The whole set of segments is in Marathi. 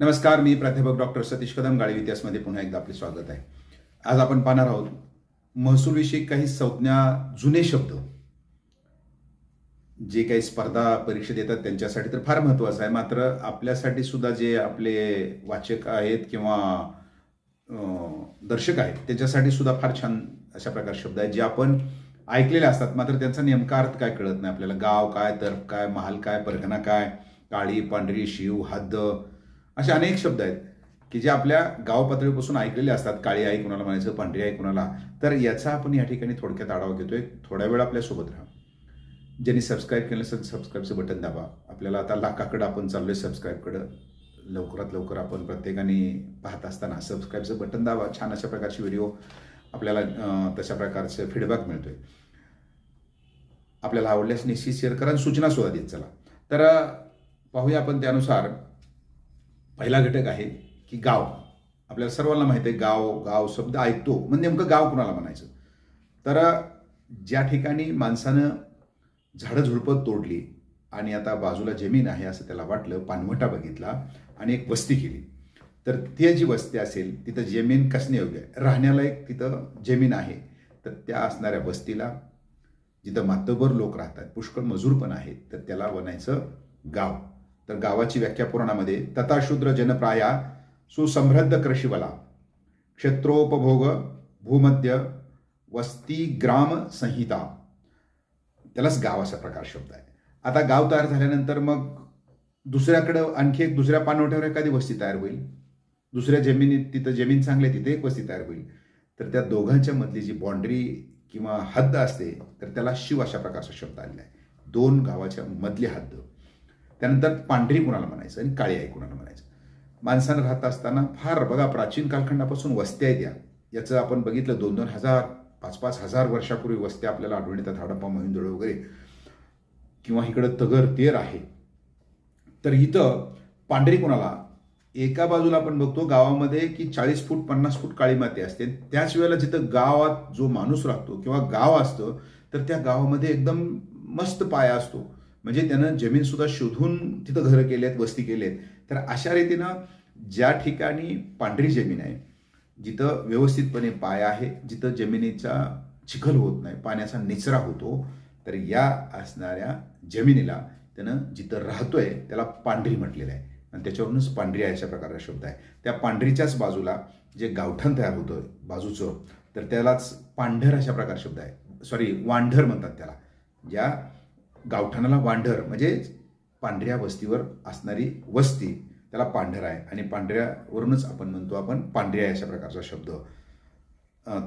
नमस्कार मी प्राध्यापक डॉक्टर सतीश कदम गाळी इतिहासमध्ये पुन्हा एकदा आपले स्वागत आहे. आज आपण पाहणार आहोत महसूलविषयी काही संज्ञा जुने शब्द. जे काही स्पर्धा परीक्षा देतात त्यांच्यासाठी तर फार महत्त्वाचं आहे. मात्र आपल्यासाठी सुद्धा जे आपले वाचक आहेत किंवा दर्शक आहेत त्याच्यासाठी सुद्धा फार छान अशा प्रकार शब्द आहेत जे आपण ऐकलेले असतात. मात्र त्यांचा नेमका अर्थ काय कळत नाही आपल्याला. गाव काय तर्फ काय महाल काय परगणा काय काळी पांढरी शिव हद्द असे अनेक शब्द आहेत की जे आपल्या गाव पातळीपासून ऐकलेले असतात. काळी आई कुणाला म्हणायचं पांढरी आई कुणाला. तर याचा आपण या ठिकाणी थोडक्यात आढावा घेतोय. थोड्या वेळ आपल्यासोबत राहा. ज्यांनी सबस्क्राईब केलं असेल सबस्क्राईबचं बटन दाबा. आपल्याला आता लाखाकडं आपण चाललोय सबस्क्राईबकडं लवकरात लवकर आपण प्रत्येकाने पाहत असताना सबस्क्राईबचं बटन दाबा. छान अशा प्रकारचे व्हिडिओ आपल्याला तशा प्रकारचे फीडबॅक मिळतोय. आपल्याला आवडल्यास निश्चित शेअर करा आणि सूचना सुद्धा देत चला. तर पाहूया आपण त्यानुसार पहिला घटक आहे की गाव. आपल्याला सर्वांना माहिती आहे गाव गाव शब्द ऐकतो. मग नेमकं गाव कुणाला म्हणायचं? तर ज्या ठिकाणी माणसानं झाडं झुडपं तोडली आणि आता बाजूला जमीन आहे असं त्याला वाटलं पानवटा बघितला आणि एक वस्ती केली. तर ती जी वस्ती असेल तिथं जमीन कसणे योग्य आहे? राहण्याला एक तिथं जमीन आहे. तर त्या असणाऱ्या वस्तीला जिथं मातबर लोक राहतात पुष्कळ मजूर पण आहेत तर त्याला बनायचं गाव. तर गावाची व्याख्या पुराणामध्ये तथाशूद्र जनप्राया सुसमृद्ध कृषीवला क्षेत्रोपभोग भूमध्य वस्ती ग्राम संहिता. त्यालाच गाव असा प्रकार शब्द आहे. आता गाव तयार झाल्यानंतर मग दुसऱ्याकडं आणखी एक दुसऱ्या पाणवठ्यावर एखादी वस्ती तयार होईल. दुसऱ्या जमिनीत तिथं जमीन चांगली तिथे एक वस्ती तयार होईल. तर त्या दोघांच्या मधली जी बाँड्री किंवा हद्द असते तर त्याला शिव अशा प्रकारचा शब्द आलेला आहे. दोन गावाच्या मधली हद्द. त्यानंतर पांढरी कुणाला म्हणायचं आणि काळी आई कुणाला म्हणायचं? माणसानं राहत असताना फार बघा प्राचीन कालखंडापासून वस्त्या आहेत या. याचं आपण बघितलं दोन दोन हजार पाच पाच हजार वर्षापूर्वी वस्त्या आपल्याला आढळून येतात हडप्पा महिंदळ वगैरे. किंवा इकडं तगर तेर आहे. तर इथं पांढरी कुणाला? एका बाजूला आपण बघतो गावामध्ये की चाळीस फूट पन्नास फूट काळी माती असते. त्याच वेळेला जिथं गावात जो माणूस राहतो किंवा गाव असतं तर त्या गावामध्ये एकदम मस्त पाया असतो. म्हणजे त्यानं जमीनसुद्धा शोधून तिथं घरं केली आहेत वस्ती केली आहेत तर अशा रीतीनं ज्या ठिकाणी पांढरी जमीन आहे जिथं व्यवस्थितपणे पाय आहे जिथं जमिनीचा चिखल होत नाही पाण्याचा निचरा होतो तर या असणाऱ्या जमिनीला त्यानं जिथं राहतोय त्याला पांढरी म्हटलेलं आहे. आणि त्याच्यावरूनच पांढरी आहे अशा प्रकारचा शब्द आहे. त्या पांढरीच्याच बाजूला जे गावठण तयार होतं बाजूचं तर त्यालाच पांढर अशा प्रकार शब्द आहे. सॉरी वांढर म्हणतात त्याला. ज्या गावठाणाला वांढर म्हणजे पांढऱ्या वस्तीवर असणारी वस्ती त्याला पांढर आहे. आणि पांढऱ्यावरूनच आपण म्हणतो आपण पांढऱ्या अशा प्रकारचा शब्द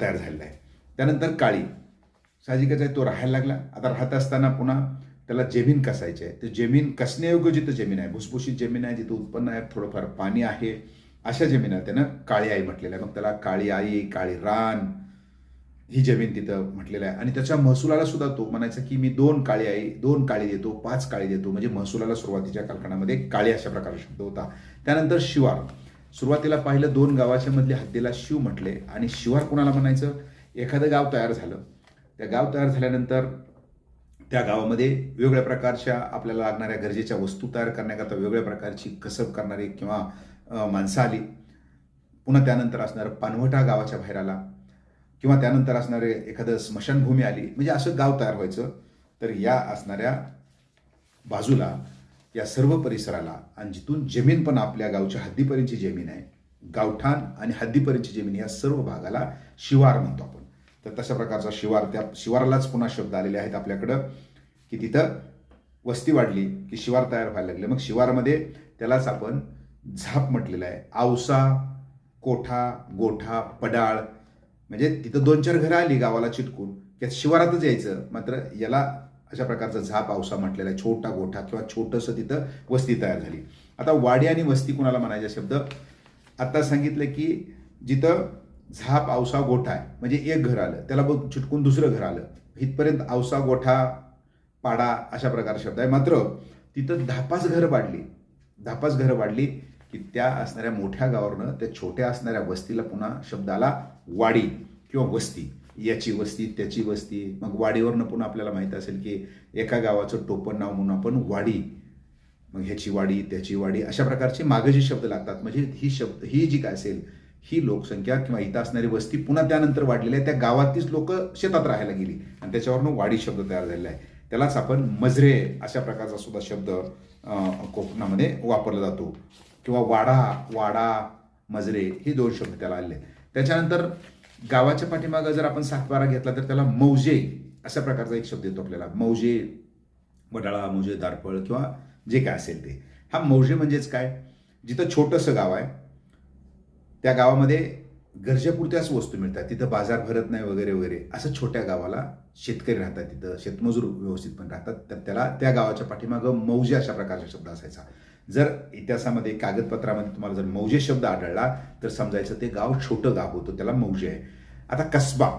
तयार झालेला आहे. त्यानंतर काळी. साहजिकच आहे तो राहायला लागला. आता राहत असताना पुन्हा त्याला जमीन कसायची आहे. तर जमीन कसण्यायोग्य जिथं जमीन आहे भुसभुशीत जमीन आहे जिथं उत्पन्न आहे थोडंफार पाणी आहे अशा जमिनीला त्यानं काळी आई म्हटलेलं आहे. मग त्याला काळी आई काळी रान ही जमीन तिथं म्हटलेलं आहे. आणि त्याच्या महसुलाला सुद्धा तो म्हणायचा की मी दोन काळी आई दोन काळी देतो पाच काळी देतो. म्हणजे महसुलाला सुरुवातीच्या कालखंडामध्ये काळी अशा प्रकारचा शब्द होता. त्यानंतर शिवार. सुरुवातीला पाहिलं दोन गावाच्या मधल्या हद्दीला शिव म्हटले. आणि शिवार कोणाला म्हणायचं? एखादं गाव तयार झालं. त्या गाव तयार झाल्यानंतर त्या गावामध्ये वेगवेगळ्या प्रकारच्या आपल्याला लागणाऱ्या गरजेच्या वस्तू तयार करण्याकरता वेगवेगळ्या प्रकारची कसब करणारी किंवा माणसं आली. पुन्हा त्यानंतर असणारं पानवटा गावाच्या बाहेर आला. किंवा त्यानंतर असणारे एखादं स्मशानभूमी आली म्हणजे असं गाव तयार व्हायचं तर या असणाऱ्या बाजूला या सर्व परिसराला आणि जिथून जमीन पण आपल्या गावच्या हद्दीपर्यंतची जमीन आहे गावठाण आणि हद्दीपर्यंतची जमीन या सर्व भागाला शिवार म्हणतो आपण. तर तशा प्रकारचा शिवार त्या शिवारालाच पुन्हा शब्द आलेले आहेत आपल्याकडं की तिथं वस्ती वाढली की शिवार तयार व्हायला लागले. मग शिवारमध्ये त्यालाच आपण झाप म्हटलेलं आहे. आवसा कोठा गोठा पडाळ म्हणजे तिथं दोन चार घरं आली गावाला चिटकून की शिवारातच यायचं. मात्र याला अशा प्रकारचा झाप आवसा म्हटलेला आहे. छोटा गोठा किंवा छोटंसं तिथं वस्ती तयार झाली. आता वाडी आणि वस्ती कुणाला म्हणायचा शब्द आता सांगितलं की जिथं झाप आवसा गोठा आहे म्हणजे एक घर आलं त्याला बघ चिटकून दुसरं घर आलं. इथपर्यंत आवसा गोठा पाडा अशा प्रकार शब्द आहे. मात्र तिथं धापास घरं वाढली. धापास घरं वाढली. की त्या असणाऱ्या मोठ्या गावावरनं त्या छोट्या असणाऱ्या वस्तीला पुन्हा शब्द आला वाडी किंवा वस्ती याची वस्ती त्याची वस्ती. मग वाडीवरनं पुन्हा आपल्याला माहीत असेल की एका गावाचं टोपण नाव म्हणून आपण वाडी मग ह्याची वाडी त्याची वाडी अशा प्रकारचे मागे जे शब्द लागतात. म्हणजे ही शब्द ही जी काय असेल ही लोकसंख्या किंवा इथं असणारी वस्ती पुन्हा त्यानंतर वाढलेली आहे. त्या गावातीच लोक शेतात राहायला गेली आणि त्याच्यावरनं वाडी शब्द तयार झालेला आहे. त्यालाच आपण मजरे अशा प्रकारचा सुद्धा शब्द कोकणामध्ये वापरला जातो. किंवा वाडा वाडा मजरे हे दोन शब्द त्याला आले. त्याच्यानंतर गावाच्या पाठीमागं जर आपण सातबारा घेतला तर त्याला मौजे अशा प्रकारचा एक शब्द येतो आपल्याला. मौजे वडाळा मौजे दारपळ किंवा जे काय असेल ते. हा मौजे म्हणजेच काय? जिथं छोटंसं गाव आहे त्या गावामध्ये गरजेपुरत्याच वस्तू मिळतात. तिथं बाजार भरत नाही वगैरे वगैरे. असं छोट्या गावाला शेतकरी राहतात तिथं. शेतमजूर व्यवस्थित पण राहतात. तर त्याला त्या गावाच्या पाठीमागं मौजे अशा प्रकारचा शब्द असायचा. जर इतिहासामध्ये कागदपत्रामध्ये तुम्हाला जर मौजे शब्द आढळला तर समजायचं ते गाव छोटं गाव होतं त्याला मौजे. आहे आता कसबा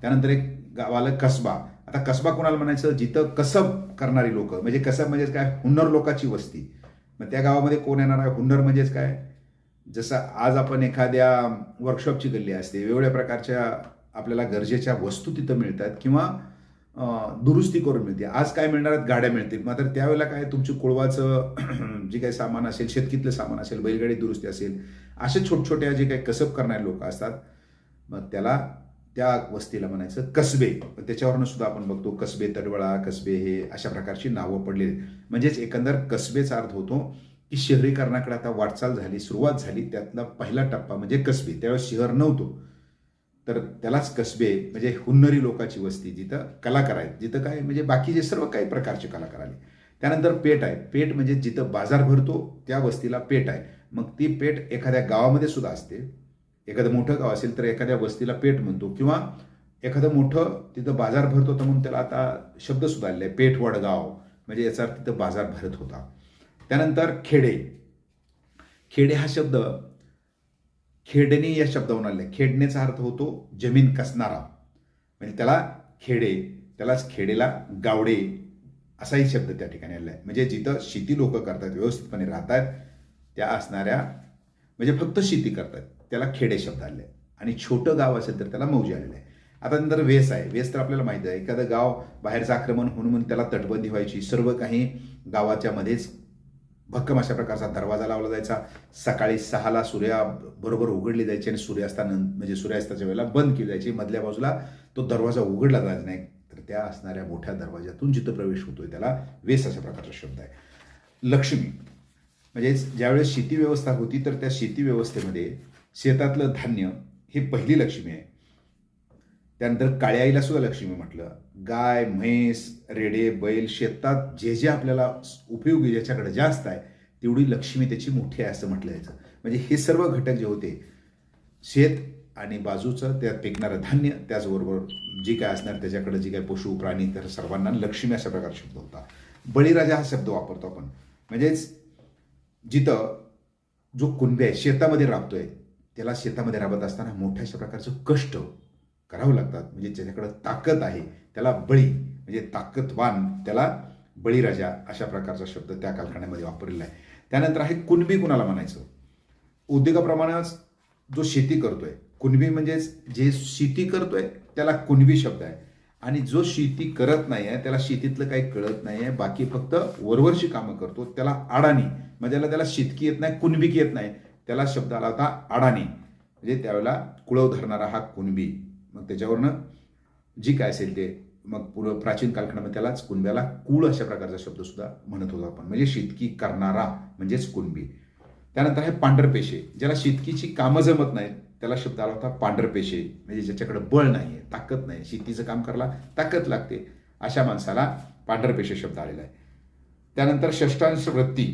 त्यानंतर एक गावाला कसबा. आता कसबा कोणाला म्हणायचं? जिथं कसब करणारी लोक म्हणजे कसब म्हणजेच काय? हुन्नर लोकाची वस्ती. मग त्या गावामध्ये कोण येणार आहे? हुन्नर म्हणजेच काय? जसं आज आपण एखाद्या वर्कशॉपची गल्ली असते वेगवेगळ्या प्रकारच्या आपल्याला गरजेच्या वस्तू तिथं मिळतात किंवा दुरुस्ती करून मिळते. आज काय मिळणार आहेत? गाड्या मिळतील. मात्र त्यावेळेला काय तुमची कुळवाचं जे काही सामान असेल शेतकीतलं सामान असेल बैलगाडी दुरुस्ती असेल असे छोट छोट्या जे काही कसब करणारे लोक असतात मग त्याला त्या वस्तीला म्हणायचं कसबे. त्याच्यावरनं सुद्धा आपण बघतो कसबे तडवळा कसबे हे अशा प्रकारची नावं पडलेली म्हणजेच एकंदर कसबेचा अर्थ होतो की शहरीकरणाकडे आता वाटचाल झाली सुरुवात झाली त्यातला पहिला टप्पा म्हणजे कसबे. त्यावेळेस शहर नव्हतो. तर त्यालाच कसबे म्हणजे हुन्नरी लोकाची वस्ती जिथं कलाकार आहेत जिथं काय म्हणजे बाकीचे सर्व काही प्रकारचे कलाकार आले. त्यानंतर पेठ आहे. पेठ म्हणजे जिथं बाजार भरतो त्या वस्तीला पेठ आहे. मग ती पेठ एखाद्या गावामध्ये सुद्धा असते. एखादं मोठं गाव असेल तर एखाद्या वस्तीला पेठ म्हणतो. किंवा एखादं मोठं तिथं बाजार भरत तर म्हणून त्याला आता शब्द सुद्धा आलेला आहे पेठ वडगाव म्हणजे याचा अर्थ तिथं बाजार भरत होता. त्यानंतर खेडे. खेडे हा शब्द खेडणे या शब्दावरून आले खेडणेचा अर्थ होतो जमीन कसणारा. म्हणजे त्याला खेडे त्यालाच खेडेला गावडे असाही शब्द त्या ठिकाणी आलेला आहे. म्हणजे जिथं शेती लोक करतात व्यवस्थितपणे राहतात त्या असणाऱ्या म्हणजे फक्त शेती करतात त्याला खेडे शब्द आले आणि छोटं गाव असेल तर त्याला मौजे आलेलं आहे आता नंतर वेस आहे. वेस तर आपल्याला माहिती आहे. एखादं गाव बाहेरचं आक्रमण होऊन म्हणून त्याला तटबंदी व्हायची. सर्व काही गावाच्या मध्येच भक्कम अशा प्रकारचा दरवाजा लावला जायचा. सकाळी सहाला सूर्या बरोबर उघडली जायची आणि सूर्यास्तानंतर म्हणजे सूर्यास्ताच्या वेळेला बंद केली जायची. मधल्या बाजूला तो दरवाजा उघडला जायचा नाही. तर त्या असणाऱ्या मोठ्या दरवाज्यातून जिथं प्रवेश होतोय त्याला वेस अशा प्रकारचा शब्द आहे. लक्ष्मी म्हणजेच ज्यावेळेस शेती व्यवस्था होती तर त्या शेती व्यवस्थेमध्ये शेतातलं धान्य ही पहिली लक्ष्मी आहे. त्यानंतर काळ्या आईला सुद्धा लक्ष्मी म्हटलं. गाय म्हैस रेडे बैल शेतात जे जे आपल्याला उपयोगी ज्याच्याकडे जास्त आहे तेवढी लक्ष्मी त्याची मोठी आहे असं म्हटलं जायचं. म्हणजे हे सर्व घटक जे होते शेत आणि बाजूचं त्यात पिकणारं धान्य त्याचबरोबर जी काय असणार त्याच्याकडे जी काय पशु प्राणी तर सर्वांना लक्ष्मी अशा प्रकार शब्द होता. बळीराजा हा शब्द वापरतो आपण. म्हणजेच जिथं जो कुणबी आहे शेतामध्ये राबतोय त्याला शेतामध्ये राबत असताना मोठ्या अशा प्रकारचं कष्ट करावं लागतात. म्हणजे ज्याच्याकडं ताकद आहे त्याला बळी म्हणजे ताकदवान त्याला बळीराजा अशा प्रकारचा शब्द त्या कालखंडामध्ये वापरलेला आहे. त्यानंतर आहे कुणबी कुणाला म्हणायचं? उद्योगाप्रमाणेच जो शेती करतोय कुणबी म्हणजेच जे शेती करतोय त्याला कुणबी शब्द आहे. आणि जो शेती करत नाही आहे त्याला शेतीतलं काही कळत नाही आहे बाकी फक्त वरवरची कामं करतो त्याला अडाणी म्हणजे त्याला त्याला शेतकी येत नाही कुणबी येत नाही त्याला शब्द आला होता अडाणी. म्हणजे त्यावेळेला कुळव धरणारा हा कुणबी. मग त्याच्यावरनं जी काय असेल ते मग पुढं प्राचीन कालखंडामध्ये त्यालाच कुणब्याला कुळ अशा प्रकारचा शब्द सुद्धा म्हणत होतो आपण. म्हणजे शेतकी करणारा म्हणजेच कुणबी. त्यानंतर आहे पांढरपेशे. ज्याला शेतकीची कामं जमत नाहीत त्याला शब्द आला होता पांढरपेशे. म्हणजे ज्याच्याकडे बळ नाही आहे ताकद नाही. शेतीचं काम करायला ताकद लागते. अशा माणसाला पांढरपेशे शब्द आलेला आहे. त्यानंतर षष्टांश वृत्ती.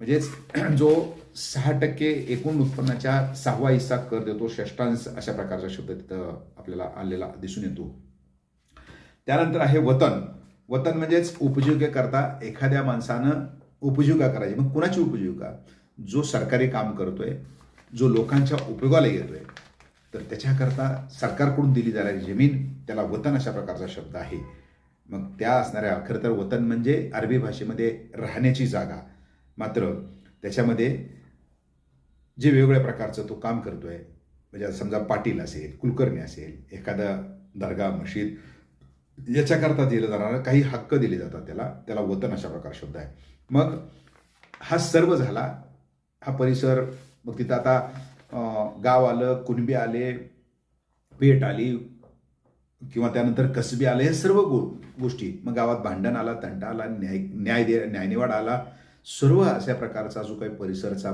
म्हणजेच जो सहा टक्के एकूण उत्पन्नाच्या सहावा हिस्सा कर देतो. षष्टांश अशा प्रकारचा शब्द तिथं आपल्याला आलेला दिसून येतो. त्यानंतर आहे वतन. वतन म्हणजेच उपजीविकेकरता एखाद्या माणसानं उपजीविका करायची. मग कुणाची उपजीविका? जो सरकारी काम करतोय जो लोकांच्या उपयोगाला येतोय. तर त्याच्याकरता सरकारकडून दिली जाणारी जमीन त्याला वतन अशा प्रकारचा शब्द आहे. मग त्या असणाऱ्या खरं तर वतन म्हणजे अरबी भाषेमध्ये राहण्याची जागा. मात्र त्याच्यामध्ये जे वेगवेगळ्या प्रकारचं तो काम करतो आहे म्हणजे समजा पाटील असेल कुलकर्णी असेल एखादा दर्गा मशीद याच्याकरता दिलं जाणारं काही हक्क दिले जातात त्याला त्याला वतन अशा प्रकार शब्द आहे. मग हा सर्व झाला हा परिसर मग तिथं आता गाव आलं कुणबी आले पेट आली किंवा त्यानंतर कसबी आले हे सर्व गो गोष्टी. मग गावात भांडण आला तंटा आला न्याय न्याय दे न्यायनिवाड आला. सर्व अशा प्रकारचा जो काही परिसरचा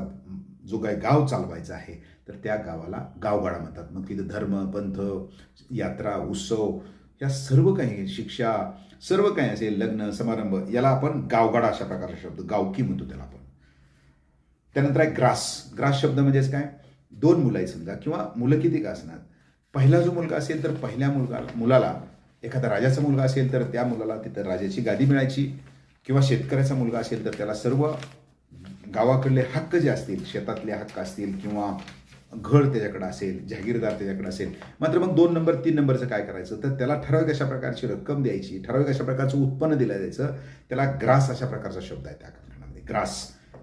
जो काय गाव चालवायचा आहे तर त्या गावाला गावगाडा म्हणतात. मग तिथं धर्म पंथ यात्रा उत्सव या सर्व काही शिक्षा सर्व काही असेल लग्न समारंभ याला आपण गावगाडा अशा प्रकारचा शब्द गावकी म्हणतो त्याला आपण. त्यानंतर आहे ग्रास. ग्रास शब्द म्हणजेच काय? दोन मुलं आहेत समजा किंवा मुलं किती का असणार? पहिला जो मुलगा असेल तर पहिल्या मुलगा मुलाला एखादा राजाचा मुलगा असेल तर त्या मुलाला तिथं राजाची गादी मिळायची किंवा शेतकऱ्याचा मुलगा असेल तर त्याला सर्व गावाकडले हक्क जे असतील शेतातले हक्क असतील किंवा घर त्याच्याकडे असेल जहागीरदार त्याच्याकडे असेल मात्र मग दोन नंबर तीन नंबरचं काय करायचं? तर त्याला ठराविक अशा प्रकारची रक्कम द्यायची ठराविक अशा प्रकारचं उत्पन्न दिलं जायचं. त्याला ग्रास अशा प्रकारचा शब्द आहे त्या प्रकरणामध्ये ग्रास.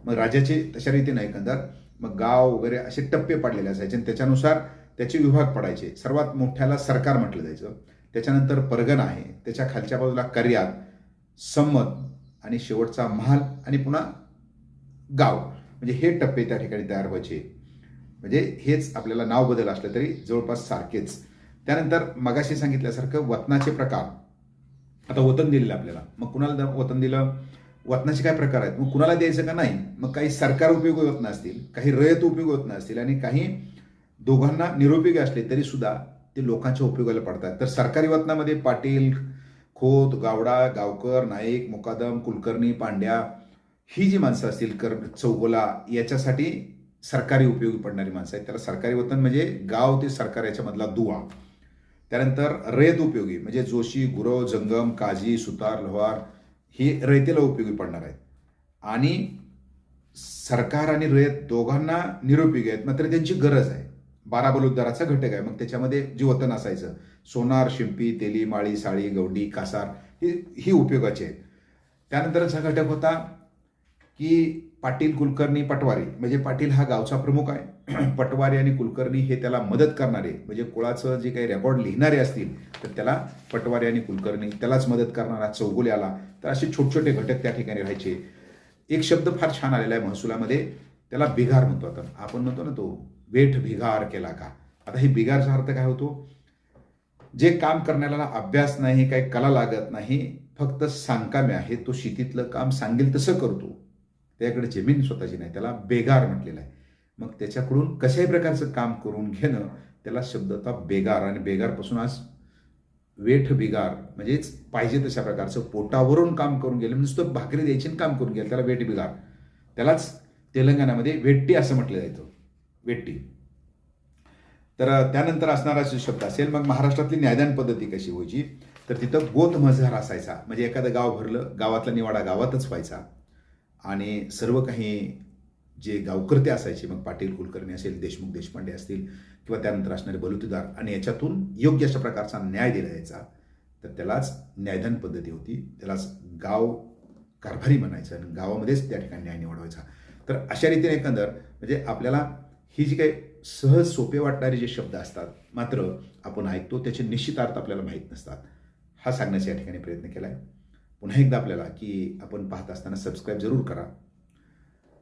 मग राजाचे तशा रीतीने एकंदर मग गाव वगैरे असे टप्पे पाडलेले असायचे आणि त्याच्यानुसार त्याचे विभाग पडायचे. सर्वात मोठ्याला सरकार म्हटलं जायचं. त्याच्यानंतर परगण आहे. त्याच्या खालच्या बाजूला कर्यात संमत आणि शेवटचा महाल आणि पुन्हा गाव. म्हणजे हे टप्पे त्या ठिकाणी तयार व्हायचे. म्हणजे हेच आपल्याला नाव बदल असलं तरी जवळपास सारखेच. त्यानंतर मगाशी सांगितल्यासारखं वतनाचे प्रकार. आता वतन दिलेलं आपल्याला. मग कुणाला वतन दिलं? वतनाचे काय प्रकार आहेत? मग कुणाला द्यायचं का नाही? मग काही सरकार उपयोगी होत असतील काही रयत उपयोगी होत असतील आणि काही दोघांना निरुपयोगी असले तरी सुद्धा ते लोकांच्या उपयोगाला पडतात. तर सरकारी वतनामध्ये पाटील खोत गावडा गावकर नाईक मुकादम कुलकर्णी पांड्या ही जी माणसं असतील कर चौगोला याच्यासाठी सरकारी उपयोगी पडणारी माणसं आहेत. त्याला सरकारी वतन म्हणजे गाव ते सरकार याच्यामधला दुवा. त्यानंतर रयत उपयोगी म्हणजे जोशी गुरव जंगम काजी सुतार लोहार हे रयतेला उपयोगी पडणार आहेत. आणि सरकार आणि रयत दोघांना निरुपयोगी आहेत मात्र त्यांची गरज आहे. बारा बलुद्दाराचा घटक आहे मग त्याच्यामध्ये जे वतन असायचं सोनार शिंपी तेली माळी साळी गवडी कासार ही ही उपयोगाची आहेत. त्यानंतरचा घटक होता की पाटील कुलकर्णी पटवारी. म्हणजे पाटील हा गावचा प्रमुख आहे. पटवारी आणि कुलकर्णी हे त्याला मदत करणारे म्हणजे कुळाचं जे काही रेकॉर्ड लिहिणारे असतील तर त्याला पटवारी आणि कुलकर्णी त्यालाच मदत करणारा चौगुले आला. तर असे छोटे छोटे घटक त्या ठिकाणी राहायचे. एक शब्द फार छान आलेला आहे महसुलामध्ये. त्याला बिघार म्हणतो आता आपण म्हणतो ना तो वेठ बिघार केला का? आता हे बिघारचा अर्थ काय होतो? जे काम करण्याला अभ्यास नाही काही कला लागत नाही फक्त सांकाम्य आहे. तो शेतीतलं काम सांगेल तसं करतो. त्याकडे जमीन स्वतःची नाही त्याला बेगार म्हटलेलं आहे. मग त्याच्याकडून कशाही प्रकारचं काम करून घेणं त्याला शब्द होता बेगार आणि बेगारपासून आज वेठ बिगार म्हणजेच पाहिजे तशा प्रकारचं पोटावरून काम करून गेलं म्हणजे नुसतं भाकरी द्यायची काम करून गेलं त्याला वेठ बिगार. त्यालाच तेलंगणामध्ये वेट्टी असं म्हटलं जायचं वेट्टी. तर त्यानंतर असणारा शब्द असेल मग महाराष्ट्रातली न्यायदान पद्धती कशी व्हायची? तर तिथं गोत मजहार असायचा. म्हणजे एखादं गाव भरलं गावातला निवाडा गावातच व्हायचा. आणि सर्व काही जे गावकर्ते असायचे मग पाटील कुलकर्णी असेल देशमुख देशपांडे असतील किंवा त्यानंतर असणारे बलुतेदार आणि याच्यातून योग्य अशा प्रकारचा न्याय दिला जायचा तर त्यालाच न्यायदान पद्धती होती. त्यालाच गाव कारभारी म्हणायचं आणि गावामध्येच त्या ठिकाणी न्याय निवडवायचा तर अशा रीतीने एकंदर म्हणजे आपल्याला ही जी काही सहज सोपे वाटणारे जे शब्द असतात मात्र आपण ऐकतो त्याचे निश्चितार्थ आपल्याला माहीत नसतात. हा सांगण्याचा या ठिकाणी प्रयत्न केला आहे पुन्हा एकदा आपल्याला की आपण पाहत असताना सबस्क्राईब जरूर करा.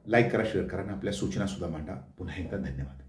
लाईक करा शेअर करा आणि आपल्या सूचनासुद्धा मांडा. पुन्हा एकदा धन्यवाद.